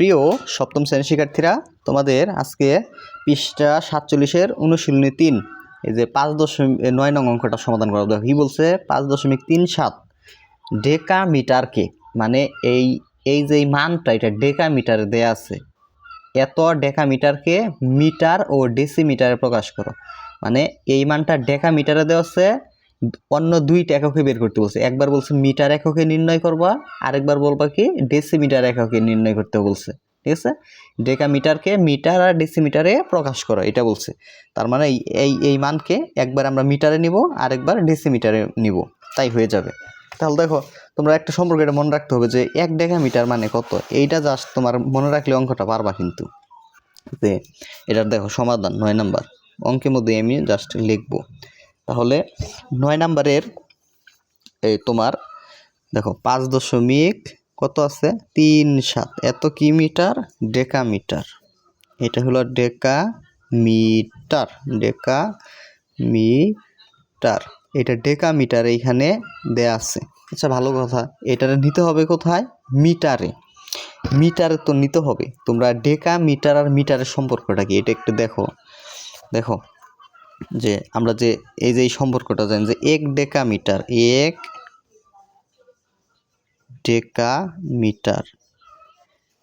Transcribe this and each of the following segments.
প্রিয় সপ্তম শ্রেণির শিক্ষার্থীরা, তোমাদের আজকে পৃষ্ঠা সাতচল্লিশের অনুশীলনী তিন, এই যে পাঁচ দশমিক নয় নং অঙ্কটা সমাধান করা। দেখো, কি বলছে? পাঁচ দশমিক তিন সাত ডেকা মিটারকে মানে এই এই যে মানটা, এটা ডেকা মিটারে দেয়া আছে। এত ডেকা মিটারকে মিটার ও ডেসিমিটারে প্রকাশ করো। মানে এই মানটা ডেকা মিটারে দেওয়া আছে অন্য দুইটা এককে বের করতে বলছে। একবার বলছে মিটার এককে নির্ণয় করবা, আরেকবার বলবা কি ডেসিমিটার এককে নির্ণয় করতে বলছে। ঠিক আছে? ডেকা মিটারকে মিটার আর ডেসিমিটারে প্রকাশ করো, এটা বলছে। তার মানে এই- এই মানকে একবার আমরা মিটারে নিব, আরেকবার ডেসিমিটারে নিব। তাই হয়ে যাবে। তাহলে দেখো, তোমরা একটা সম্পর্কে এটা মনে রাখতে হবে যে এক ডেকা মিটার মানে কত? এইটা জাস্ট তোমার মনে রাখলে অঙ্কটা পারবা কিন্তু। যে এটার দেখো সমাধান, নয় নাম্বার। অঙ্কের মধ্যে আমি জাস্ট লিখব। তাহলে নয় নাম্বারের এই তোমার, দেখো, পাঁচ দশমিক কত আছে? তিন সাত। এত কি মিটার? ডেকা মিটার এটা হলো ডেকা মিটার ডেকা মিটার এটা ডেকা মিটার এইখানে দেয়া আছে। আচ্ছা ভালো কথা। এটারে নিতে হবে কোথায়? মিটারে। মিটারে তো নিতে হবে। তোমরা ডেকা মিটার আর মিটারের সম্পর্কটা কি? এটা একটু দেখো। দেখো যে আমরা যে, এই যে এই সম্পর্কটা জানি যে এক ডেকা মিটার এক ডেকা মিটার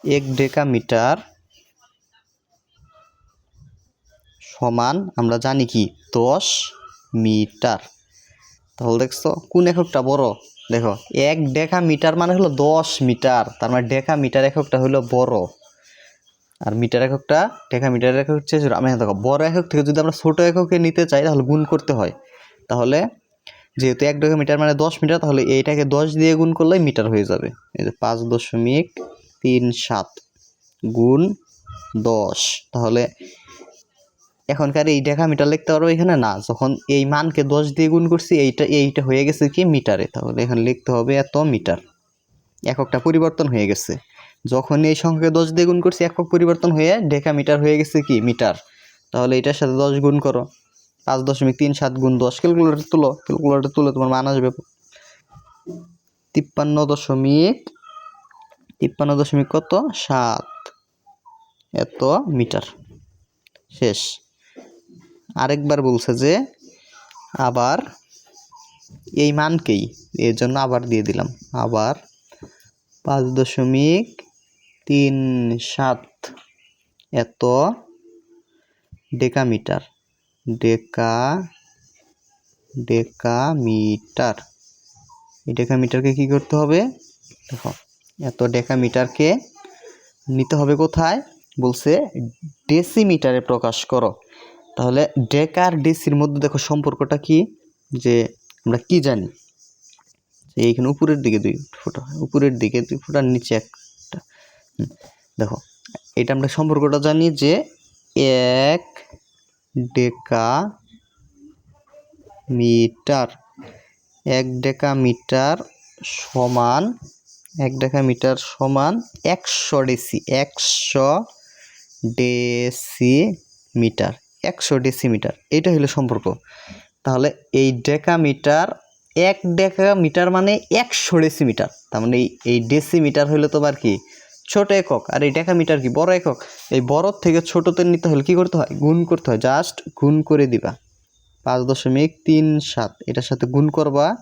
এক ডেকা মিটার সমান আমরা জানি কি? দশ মিটার। তাহলে দেখছ, কোন এককটা বড়? দেখো, এক ডেকা মিটার মানে হলো দশ মিটার, তার মানে ডেকা মিটার এককটা হলো বড়। আর মিটার এককটা ডেকা মিটার একক হচ্ছে। আমি দেখো, বড় একক থেকে যদি আমরা ছোট এককে নিতে চাই, তাহলে গুণ করতে হয়। তাহলে যেহেতু এক ডেকা মিটার মানে দশ মিটার, তাহলে এইটাকে দশ দিয়ে গুণ করলেই মিটার হয়ে যাবে। এই যে পাঁচ দশমিক তিন সাত গুণ দশ। তাহলে এখনকার এই ডেকা মিটার লিখতে পারব এখানে? না, যখন এই মানকে দশ দিয়ে গুণ করছি, এইটা এইটা হয়ে গেছে কি মিটারে। তাহলে এখানে লিখতে হবে এত মিটার। এককটা পরিবর্তন হয়ে গেছে। যখন এই সংখ্যাকে দশ দিয়ে গুণ করছি, একক পরিবর্তন হয়ে ডেকা মিটার হয়ে গেছে কি? মিটার। তাহলে এটার সাথে দশ গুণ করো। পাঁচ দশমিক তিন সাত গুণ দশ। ক্যালকুলেটার তুলো। ক্যালকুলেটর তুলে তোমার মান আসবে তিপ্পান্ন দশমিক তিপ্পান্ন দশমিক কত? সাত। এত মিটার। শেষ। আরেকবার বলছে যে, আবার এই মানকেই, এর জন্য আবার দিয়ে দিলাম। আবার পাঁচ দশমিক তিন সাত এত ডেকামিটার। ডেকা ডেকামিটার। এই ডেকামিটারকে কি করতে হবে? দেখো এত ডেকামিটারকে নিতে হবে কোথায়? বলছে ডেসিমিটারে প্রকাশ করো। তাহলে ডেকার ডেসির মধ্যে দেখো সম্পর্কটা কি? যে আমরা কি জানি? এইখানে উপরের দিকে দুই ফোঁটা উপরের দিকে দুই ফোঁটার নিচে হুম, দেখো, এটা আমরা সম্পর্কটা জানি যে এক ডেকা মিটার এক ডেকা মিটার সমান, এক ডেকা মিটার সমান একশো ডেসি, একশো ডেসিমিটার একশো ডেসিমিটার এটা হলো সম্পর্ক। তাহলে এই ডেকামিটার, এক ডেকামিটার মানে একশো ডেসিমিটার, তার মানে এই- এই ডেসিমিটার হলো তোমার কি? ছোট একক। আর এই ডেকামিটার কি? বড় একক। এই বড় থেকে ছোটতে নিতে হলে কি করতে হয়? গুণ করতে হয়। জাস্ট গুণ করে দিবা। পাঁচ দশমিক তিন সাত। এটার সাথে গুণ করবা।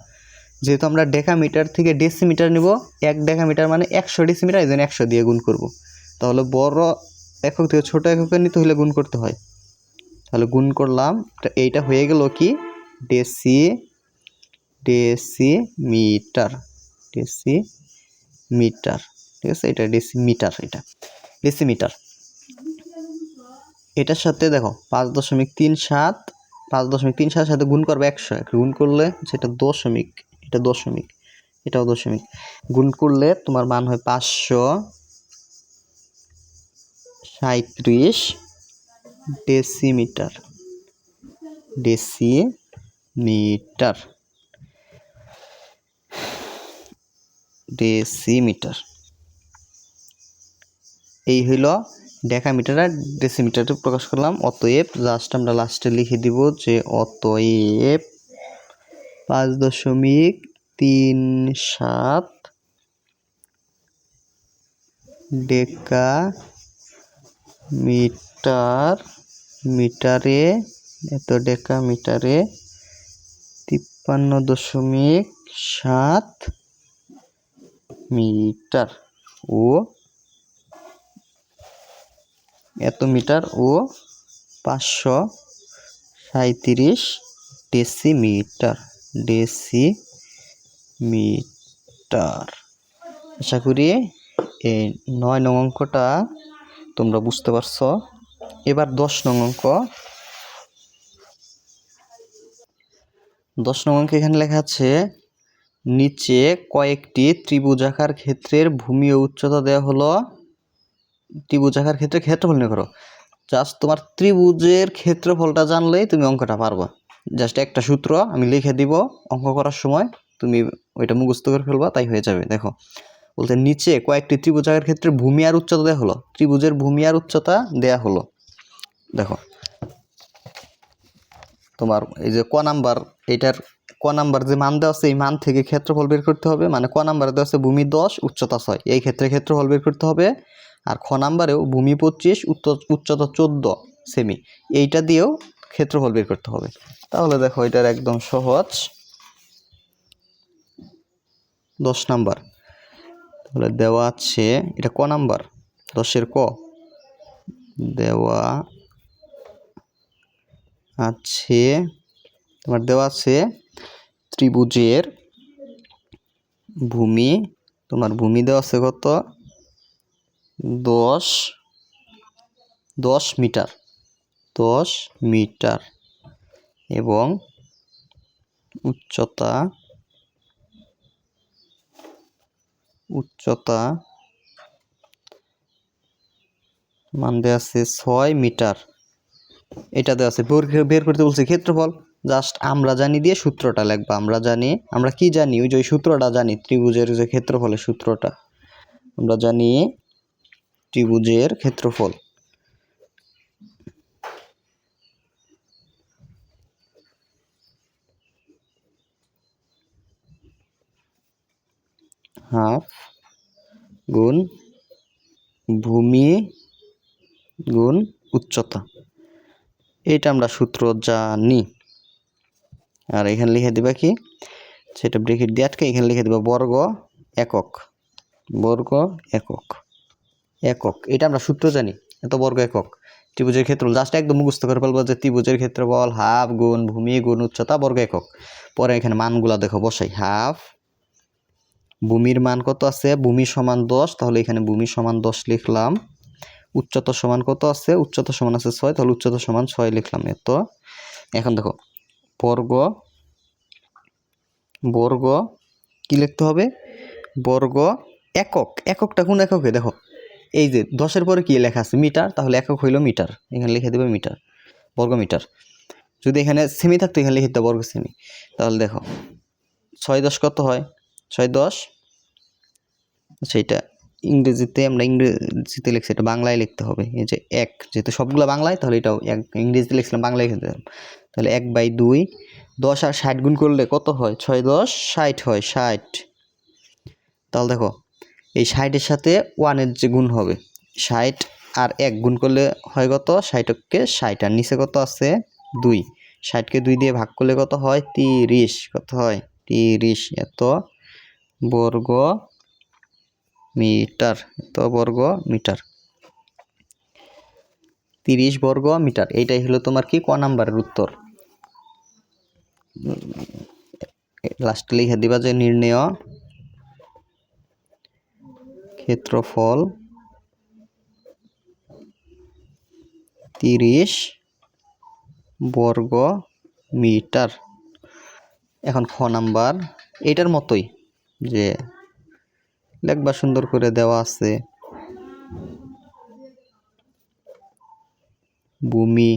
যেহেতু আমরা ডেকামিটার থেকে ডেসিমিটার নিব, এক ডেকামিটার মানে একশো ডেসিমিটার, এই জন্য একশো দিয়ে গুণ করব। তাহলে বড় একক থেকে ছোট এককে নিতে হলে গুণ করতে হয়। তাহলে গুণ করলাম। এইটা হয়ে গেল কি? Deci, decimetre. ডেসিমিটার। ঠিক আছে? এটা ডেসিমিটার এটা ডেসিমিটার এটার সাথে দেখো, পাঁচ দশমিক তিন সাত, পাঁচ দশমিক তিন সাতের সাথে গুণ করবে একশো। এক গুণ করলে সেটা দশমিক, এটা দশমিক, এটাও দশমিক। গুণ করলে তোমার মান হয় পাঁচশো সাঁত্রিশ ডেসিমিটার ডেসিমিটার ডেসিমিটার এই হইল ডেকামিটার আর ডেসিমিটারে প্রকাশ করলাম। অতএব জাস্ট আমরা লাস্টে লিখে দিব যে অতএব পাঁচ দশমিক তিন সাত ডেকা মিটার মিটারে এত ডেকা মিটারে তিপ্পান্ন দশমিক সাত মিটার। ও এত মিটার ও পাঁচশো সাঁত্রিশ ডেসিমিটার ডেসিমিটার। আশা করি এই নয় নং অঙ্কটা তোমরা বুঝতে পারছ। এবার দশ নং অঙ্ক। দশ নং অঙ্কে এখানে লেখা আছে, নিচে কয়েকটি ত্রিভুজাকার ক্ষেত্রের ভূমি ও উচ্চতা দেওয়া হলো ত্রিভুজাকার ক্ষেত্রে ক্ষেত্রফল নিয়ে করো। জাস্ট তোমার ত্রিভুজের ক্ষেত্রফলটা জানলেই তুমি অঙ্কটা পারবা। জাস্ট একটা সূত্র আমি লিখে দিব অঙ্ক করার সময়, তুমি ওইটা মুখস্থ করে ফেলবা, তাই হয়ে যাবে। দেখো বলতে নিচে কয়েকটি ত্রিভুজাকার ক্ষেত্রে ভূমি আর উচ্চতা দেওয়া হলো। ত্রিভুজের ভূমি আর উচ্চতা দেয়া হলো। দেখো, তোমার এই যে ক নাম্বার এটার ক নাম্বার যে মান দেওয়া আছে, এই মান থেকে ক্ষেত্রফল বের করতে হবে। মানে ক নাম্বার দেওয়া আছে ভূমি দশ, উচ্চতা ছয়। এই ক্ষেত্রে ক্ষেত্রফল বের করতে হবে আর খ নাম্বারেও ভূমি পঁচিশ উচ্চতা চোদ্দ সেমি এইটা দিয়েও ক্ষেত্রফল বের করতে হবে। তাহলে দেখো এটার একদম সহজ। দশ নাম্বার। তাহলে দেওয়া আছে, এটা ক নাম্বার? দশের ক। দেওয়া আছে তোমার দেওয়া আছে ত্রিভুজের ভূমি। তোমার ভূমি দেওয়া আছে কত? দশ দশ মিটার দশ মিটার এবং উচ্চতা উচ্চতা মান দেওয়া আছে ছয় মিটার। এটা দেওয়া আছে, বের- করতে বলছে ক্ষেত্রফল। জাস্ট আমরা জানি দিয়ে সূত্রটা লিখবা। আমরা জানি, আমরা কি জানি? ওই যে সূত্রটা জানি, ত্রিভুজের যে ক্ষেত্রফলের সূত্রটা। আমরা জানি ত্রিভুজের ক্ষেত্রফল। হাফ গুণ ভূমি গুণ উচ্চতা। এটা আমরা সূত্র জানি। আর এখানে লিখে দিবা কি? সেটা ব্রেকেট দিয়ে আটকে এখানে লিখে দিবা বর্গ একক। বর্গ একক। একক, এটা আমরা সূত্র জানি, এত বর্গ একক। ত্রিভুজের ক্ষেত্রফল জাস্ট একদম মুখস্থ করে ফেলব যে ত্রিভুজের ক্ষেত্রফল হাফ গুণ, ভূমি গুণ উচ্চতা বর্গ একক। পরে এখানে মানগুলা দেখো, বসাই হাফ ভূমির মান কত আছে? ভূমি সমান দশ, তাহলে এখানে ভূমি সমান দশ লিখলাম। উচ্চতা সমান কত আছে? উচ্চতা সমান আছে ছয়, তাহলে উচ্চতা সমান ছয় লিখলাম, এত। এখন দেখো, বর্গ বর্গ, কি লিখতে হবে? বর্গ একক, এককটা কোন এককে দেখো। এই যে দশের পরে কি লেখা আছে? মিটার, তাহলে একক হইল মিটার। এখানে লিখে দেবে মিটার বর্গ মিটার যদি এখানে সেমি থাকতো, এখানে লিখে দিতে বর্গ সেমি তাহলে দেখো, ছয় দশ কত হয়? ছয় দশ। সেইটা ইংরেজিতে আমরা ইংরেজিতে লিখছি, এটা বাংলায় লিখতে হবে। এই যে এক, যেহেতু সবগুলো বাংলায়, তাহলে এটাও এক, ইংরেজিতে লিখছিলাম, বাংলায় লিখে দিলাম। তাহলে এক বাই দুই, দশ আর ষাট গুণ করলে কত হয়? ছয় দশ, ষাট হয়, ষাট। তাহলে দেখো এই ষাটের সাথে ওয়ানের যে গুণ হবে, ষাট আর এক গুণ করলে হয় কত? ষাটকে ষাট আর নিচে কত আছে? দুই। ষাটকে দুই দিয়ে ভাগ করলে কত হয়? তিরিশ। কত হয়? তিরিশ। এত বর্গ মিটার এত বর্গ মিটার তিরিশ বর্গ মিটার এইটাই হলো তোমার কি? ক নাম্বারের উত্তর? লাস্টে লিখে দিবা যে নির্ণেয় ক্ষেত্রফল তিরিশ বর্গ মিটার এখন খ নাম্বার, এটার মতোই যে লেখবা সুন্দর করে দেওয়া আছে। ভূমি,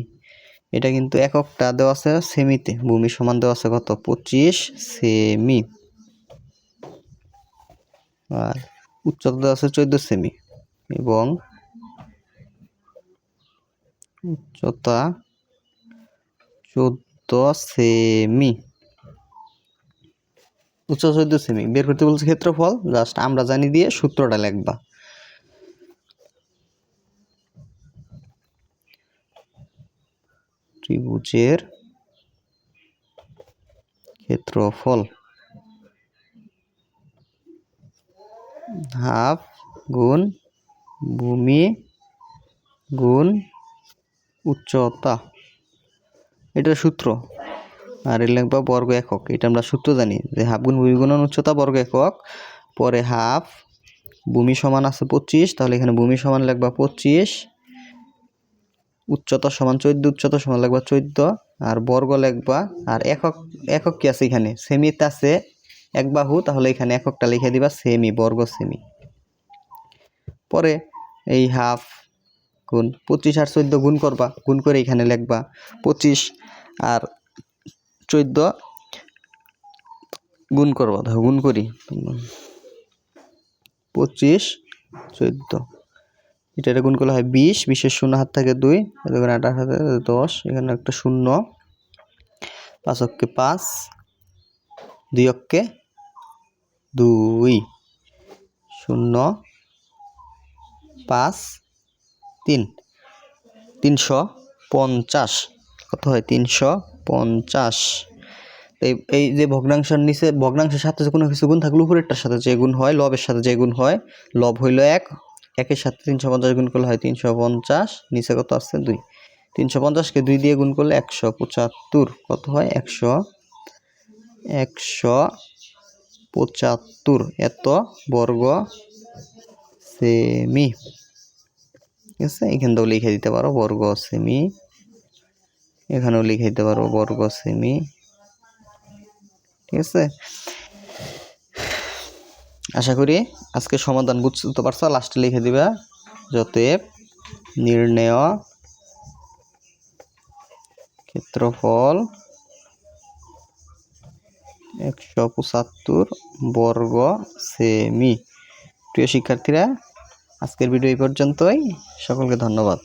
এটা কিন্তু এককটা দেওয়া আছে সেমিতে, ভূমি সমান দেওয়া আছে কত? পঁচিশ সেমি। আর উচ্চতা আছে চোদ্দ সেমি এবং উচ্চতা চোদ্দ সেমি উচ্চ চোদ্দ সেমি বের করতে বলছে ক্ষেত্রফল। জাস্ট আমরা জানি দিয়ে সূত্রটা লেখবা। ত্রিভুজের ক্ষেত্রফল। হাফ গুণ ভূমি গুণ উচ্চতা। এটা সূত্র। আর এর লিখবা বর্গ একক। এটা আমরা সূত্র জানি যে হাফ গুণ ভূমি গুণন উচ্চতা বর্গ একক। পরে হাফ ভূমি সমান আছে পঁচিশ। তাহলে এখানে ভূমি সমান লিখবা পঁচিশ। উচ্চতা সমান চোদ্দ, উচ্চতা সমান লিখবা চোদ্দ। আর বর্গ লিখবা আর একক একক কি আছে এখানে? সেমিতে আছে এক বাহু, তাহলে এখানে এককটা লিখে দিবা সেমি বর্গ সেমি পরে এই হাফ গুণ পঁচিশ আর চোদ্দ গুণ করবা, গুণ করে এখানে লিখবা পঁচিশ আর চোদ্দ গুণ করবা, ধর গুণ করি। পঁচিশ, চোদ্দ। এটা গুণ করলে হয় বিশ, বিশের শূন্য হাত থাকে দুই এখানে আঠাশ হাতে দশ, এখানে একটা শূন্য। পাঁচ অক্ষে পাঁচ দুই অক্ষে দুই, শূন্য, পাঁচ, তিন। তিনশো পঞ্চাশ। কত হয়? তিনশো পঞ্চাশ। এই এই যে ভগ্নাংশের নিচে, ভগ্নাংশের সাথে যে কোনো কিছু গুণ থাকলে উপরেরটার সাথে যে গুণ হয়, লবের সাথে যে গুণ হয়, লব হইল এক। একের সাথে তিনশো পঞ্চাশ গুণ করলে হয় তিনশো পঞ্চাশ। নিচে কত আসছে? দুই। তিনশো পঞ্চাশকে দুই দিয়ে গুণ করলে একশো পঁচাত্তর। কত হয়? একশো একশো পঁচাত্তর। এত বর্গ সেমি। ঠিক আছে? এখানটাও লিখে দিতে পারো, বর্গ সেমি। এখানেও লিখে দিতে পারো, বর্গ সেমি। ঠিক আছে? আশা করি আজকে সমাধান বুঝতে পারছ লাস্টে লিখে দিবা যতএব নির্ণয় ক্ষেত্রফল একশো পঁচাত্তর বর্গ সেমি। প্রিয় শিক্ষার্থীরা আজকের ভিডিও এই পর্যন্তই। সকলকে ধন্যবাদ।